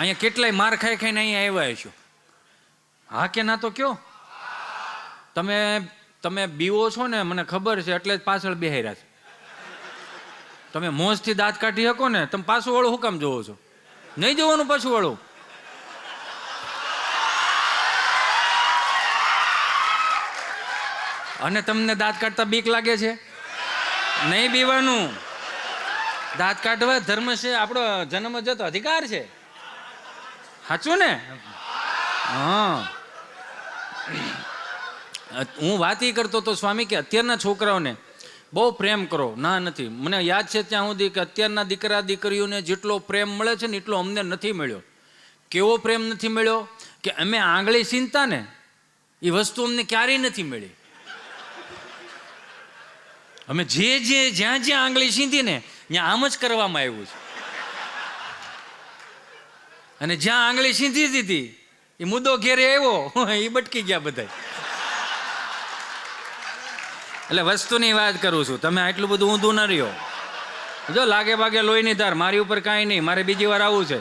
અહીંયા કેટલાય માર ખાઈ ખાઈને અહીંયા આવ્યા છો હા કે ના તો કયો? તમે તમે બીવો છો ને, મને ખબર છે, એટલે જ પાછળ બેહાર્યા છે. તમે મોજથી દાંત કાઢી શકો ને, તમે પાછું વાળું હું જોવો છો? નહીં જોવાનું પાછું વાળું? અને તમને દાંત કાઢતા બીક લાગે છે? નહીં બીવાનું. દાંત કાઢવા ધર્મ છે, આપણો જન્મ જતો અધિકાર છે. સાચું ને? હા. હું વાત એ કરતો તો સ્વામી કે અત્યારના છોકરાઓને બહુ પ્રેમ કરો. ના, નથી. મને યાદ છે ત્યાં સુધી કે અત્યારના દીકરા દીકરીઓને જેટલો પ્રેમ મળે છે ને એટલો અમને નથી મળ્યો. કેવો પ્રેમ નથી મળ્યો? કે અમે આંગળી સીનતા ને, એ વસ્તુ અમને ક્યારેય નથી મળી. અમે જે જે જ્યાં જ્યાં આંગળી સીંધી ને ત્યાં આમ જ કરવામાં આવ્યું છે. અને જ્યાં આંગળી સીંધી દીધી, એ મુદ્દો ઘેરે આવ્યો એ બટકી ગયા બધા એટલે વસ્તુની વાત કરું છું, તમે આટલું બધું ઊંધું ન રહ્યો. જો લાગે ભાગે લોહીની ધાર, મારી ઉપર કાંઈ નહીં, મારે બીજી વાર આવું છે.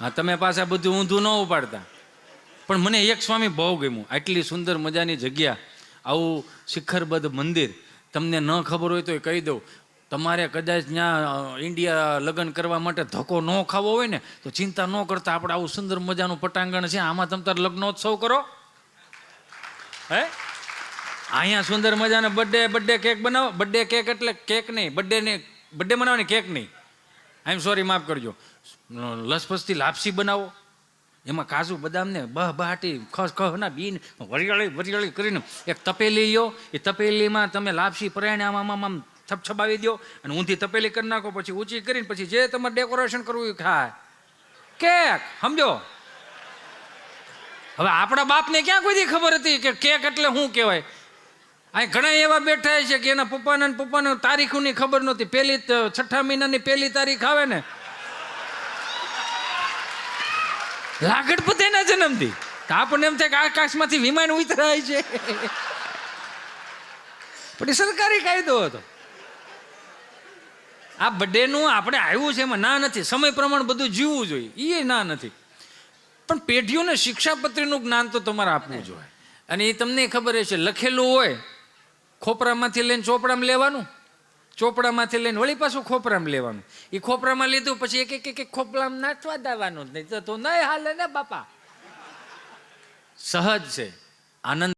હા, તમે પાછા બધું ઊંધું ન ઉપાડતા. પણ મને એક સ્વામી બહુ ગમ્યું, આટલી સુંદર મજાની જગ્યા, આવું શિખરબદ્ધ મંદિર, તમને ન ખબર હોય તો એ કહી દઉં. તમારે કદાચ ત્યાં ઇન્ડિયા લગ્ન કરવા માટે ધક્કો ન ખાવો હોય ને, તો ચિંતા ન કરતા આપણે આવું સુંદર મજાનું પટાંગણ છે, આમાં તમે તાર લગ્નોત્સવ કરો. હે? અહીંયા સુંદર મજાને બર્થડે બર્થડે કેક બનાવો. બર્થડે કેક એટલે કેક નહીં બર્થડે ને બર્થડે બનાવવાની કેક નહીં. આઈ એમ સોરી માફ કરજો. લસપસથી લાપસી બનાવો. એમાં કાજુ બદામને બહ બહાટી ખસ ખસ ના બીન, વરિયાળી વરિયાળી કરીને એક તપેલી લ્યો. એ તપેલીમાં તમે લાપસી પરાયણ આમ આમ આમ આમ થપછપાવી દો અને ઊંધી તપેલી કરી નાખો, પછી ઊંચી કરીને પછી જે તમારે ડેકોરેશન કરવું એ ખાય. કેક, સમજો? હવે આપણા બાપને ક્યાં કોઈ ખબર હતી કે કેક એટલે શું કહેવાય? અહીં ઘણા એવા બેઠા છે કે એના પપ્પાને પપ્પાને તારીખોની ખબર નહોતી. પહેલી છઠ્ઠા મહિનાની પહેલી તારીખ આવે ને. લાગડ જન્મથી. આપણને એમ થાય કે આકાશમાંથી વિમાન ઉતરાય છે. પણ સરકારી કાયદો હતો. આ બર્થડેનું આપણે આવ્યું છે એમાં ના નથી. સમય પ્રમાણે બધું જીવવું જોઈએ. એ ના નથી. પણ પેઢીઓને શિક્ષાપત્રીનું જ્ઞાન તો તમારે આપવું જોઈએ. અને એ તમને ખબર હશે, લખેલું હોય, ખોપરામાંથી લઈને ચોપડામાં લેવાનું, ચોપડામાંથી લઈને વળી પાછું ખોપરામાં લેવાનું. એ ખોપરામાં લીધું, પછી એક એક એક ખોપરામાં નાચવા દેવાનું જ નહીં. તો નહીં હાલે ને બાપા. સહજ છે. આનંદ